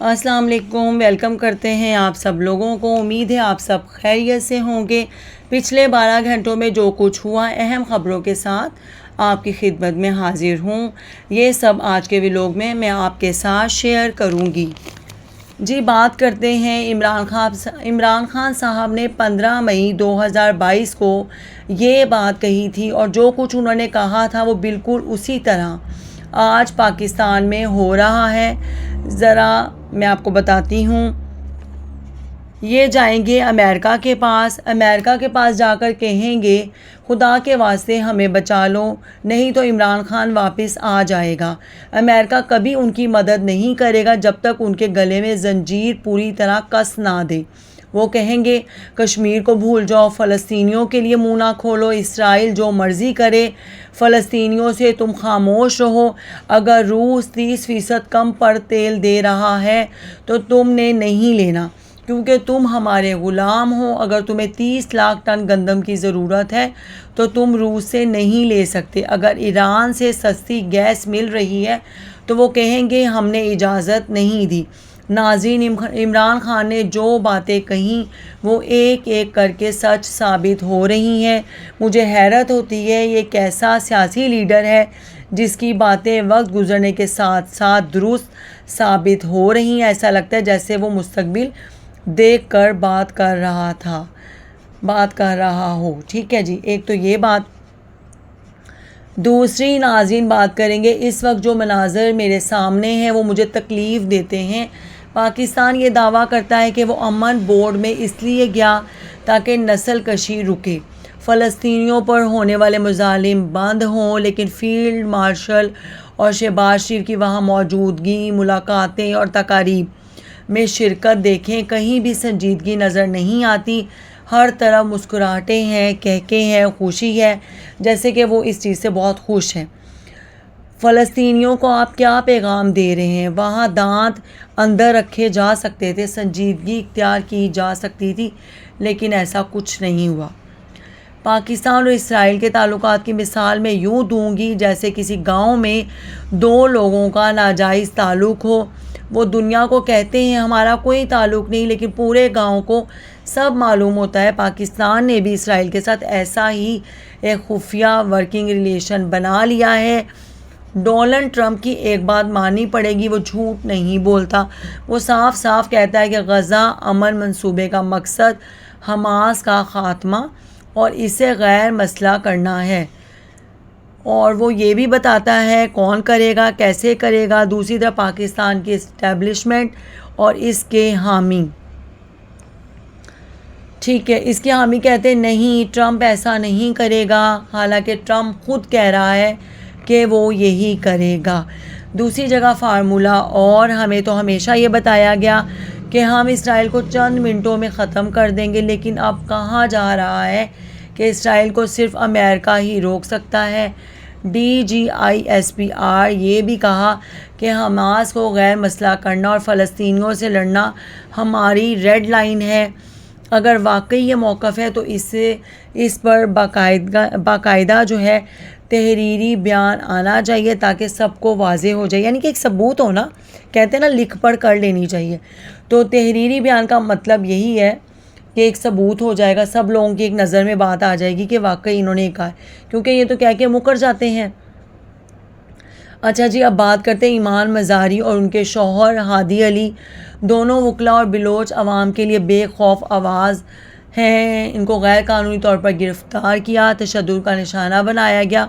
السلام علیکم، ویلکم کرتے ہیں آپ سب لوگوں کو۔ امید ہے آپ سب خیریت سے ہوں گے۔ پچھلے بارہ گھنٹوں میں جو کچھ ہوا، اہم خبروں کے ساتھ آپ کی خدمت میں حاضر ہوں۔ یہ سب آج کے ولاگ میں میں آپ کے ساتھ شیئر کروں گی۔ جی بات کرتے ہیں۔ عمران خان عمران خان صاحب نے پندرہ مئی دو ہزار بائیس کو یہ بات کہی تھی اور جو کچھ انہوں نے کہا تھا وہ بالکل اسی طرح آج پاکستان میں ہو رہا ہے۔ ذرا میں آپ کو بتاتی ہوں۔ یہ جائیں گے امریکہ کے پاس۔ امریکہ کے پاس جا کر کہیں گے، خدا کے واسطے ہمیں بچا لو، نہیں تو عمران خان واپس آ جائے گا امریکہ کبھی ان کی مدد نہیں کرے گا جب تک ان کے گلے میں زنجیر پوری طرح کس نہ دے۔ وہ کہیں گے، کشمیر کو بھول جاؤ، فلسطینیوں کے لیے منہ نہ کھولو، اسرائیل جو مرضی کرے، فلسطینیوں سے تم خاموش رہو۔ اگر روس تیس فیصد کم پر تیل دے رہا ہے تو تم نے نہیں لینا، کیونکہ تم ہمارے غلام ہو۔ اگر تمہیں تیس لاکھ ٹن گندم کی ضرورت ہے تو تم روس سے نہیں لے سکتے۔ اگر ایران سے سستی گیس مل رہی ہے تو وہ کہیں گے، ہم نے اجازت نہیں دی۔ ناظرین عمران خان نے جو باتیں کہیں وہ ایک ایک کر کے سچ ثابت ہو رہی ہیں۔ مجھے حیرت ہوتی ہے یہ کیسا سیاسی لیڈر ہے جس کی باتیں وقت گزرنے کے ساتھ ساتھ درست ثابت ہو رہی ہیں۔ ایسا لگتا ہے جیسے وہ مستقبل دیکھ کر بات کر رہا تھا، بات کر رہا ہو۔ ٹھیک ہے جی ایک تو یہ بات۔ دوسری ناظرین بات کریں گے، اس وقت جو مناظر میرے سامنے ہیں وہ مجھے تکلیف دیتے ہیں۔ پاکستان یہ دعویٰ کرتا ہے کہ وہ امن بورڈ میں اس لیے گیا تاکہ نسل کشی رکے۔ فلسطینیوں پر ہونے والے مظالم بند ہوں، لیکن فیلڈ مارشل اور شہباز شریف کی وہاں موجودگی، ملاقاتیں اور تقاریب میں شرکت دیکھیں، کہیں بھی سنجیدگی نظر نہیں آتی۔ ہر طرف مسکراہٹیں ہیں کہکے ہیں، خوشی ہے، جیسے کہ وہ اس چیز سے بہت خوش ہیں۔ فلسطینیوں کو آپ کیا پیغام دے رہے ہیں؟ وہاں دانت اندر رکھے جا سکتے تھے، سنجیدگی اختیار کی جا سکتی تھی، لیکن ایسا کچھ نہیں ہوا۔ پاکستان اور اسرائیل کے تعلقات کی مثال میں یوں دوں گی جیسے کسی گاؤں میں دو لوگوں کا ناجائز تعلق ہو۔ وہ دنیا کو کہتے ہیں، ہمارا کوئی تعلق نہیں، لیکن پورے گاؤں کو سب معلوم ہوتا ہے۔ پاکستان نے بھی اسرائیل کے ساتھ ایسا ہی ایک خفیہ ورکنگ ریلیشن بنا لیا ہے۔ ڈونلڈ ٹرمپ کی ایک بات ماننی پڑے گی، وہ جھوٹ نہیں بولتا۔ وہ صاف صاف کہتا ہے کہ غزہ امن منصوبے کا مقصد حماس کا خاتمہ اور اسے غیر مسئلہ کرنا ہے۔ اور وہ یہ بھی بتاتا ہے کون کرے گا، کیسے کرے گا۔ دوسری طرف پاکستان کی اسٹیبلشمنٹ اور اس کے حامی۔ ٹھیک ہے، اس کے حامی کہتے نہیں، ٹرمپ ایسا نہیں کرے گا۔ حالانکہ ٹرمپ خود کہہ رہا ہے کہ وہ یہی کرے گا۔ دوسری جگہ فارمولہ اور ہمیں تو ہمیشہ یہ بتایا گیا کہ ہم اسرائیل کو چند منٹوں میں ختم کر دیں گے، لیکن اب کہاں جا رہا ہے کہ اسرائیل کو صرف امریکہ ہی روک سکتا ہے؟ D G I S P R یہ بھی کہا کہ حماس کو غیر مسئلہ کرنا اور فلسطینیوں سے لڑنا ہماری ریڈ لائن ہے۔ اگر واقعی یہ موقف ہے تو اس سے، اس پر باقاعدہ باقاعدہ جو ہے تحریری بیان آنا چاہیے تاکہ سب کو واضح ہو جائے۔ یعنی کہ ایک ثبوت ہو نا کہتے ہیں نا، لکھ پڑھ کر لینی چاہیے۔ تو تحریری بیان کا مطلب یہی ہے کہ ایک ثبوت ہو جائے گا، سب لوگوں کی ایک نظر میں بات آ جائے گی کہ واقعی انہوں نے کہا ہے۔ کیونکہ یہ تو کیا کہ مکر جاتے ہیں۔ اچھا جی اب بات کرتے ہیں ایمان مزاری اور ان کے شوہر ہادی علی۔ دونوں وکلا اور بلوچ عوام کے لیے بے خوف آواز ہیں۔ ان کو غیر قانونی طور پر گرفتار کیا، تشدد کا نشانہ بنایا گیا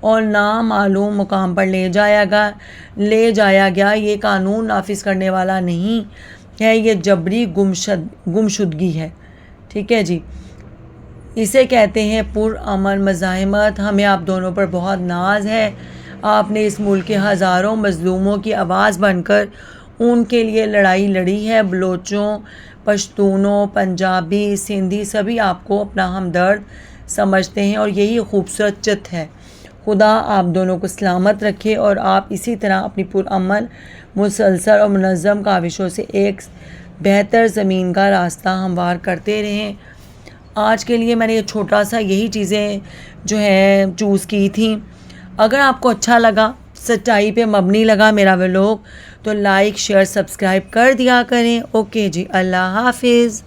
اور نامعلوم مقام پر لے جایا گیا لے جایا گیا۔ یہ قانون نافذ کرنے والا نہیں ہے، یہ جبری گمشد، گمشدگی ہے۔ ٹھیک ہے جی۔ اسے کہتے ہیں پر امن مزاحمت۔ ہمیں آپ دونوں پر بہت ناز ہے۔ آپ نے اس ملک کے ہزاروں مظلوموں کی آواز بن کر ان کے لیے لڑائی لڑی ہے۔ بلوچوں، پشتونوں، پنجابی، سندھی سبھی آپ کو اپنا ہمدرد سمجھتے ہیں اور یہی خوبصورت چت ہے۔ خدا آپ دونوں کو سلامت رکھے اور آپ اسی طرح اپنی پرامن، مسلسل اور منظم کاوشوں سے ایک بہتر زمین کا راستہ ہموار کرتے رہیں۔ آج کے لیے میں نے یہ چھوٹا سا یہی چیزیں جو ہے چوز کی تھیں۔ اگر آپ کو اچھا لگا سچائی پہ مبنی لگا میرا وہ لوگ تو لائک، شیئر، سبسکرائب کر دیا کریں۔ اوکے جی اللہ حافظ۔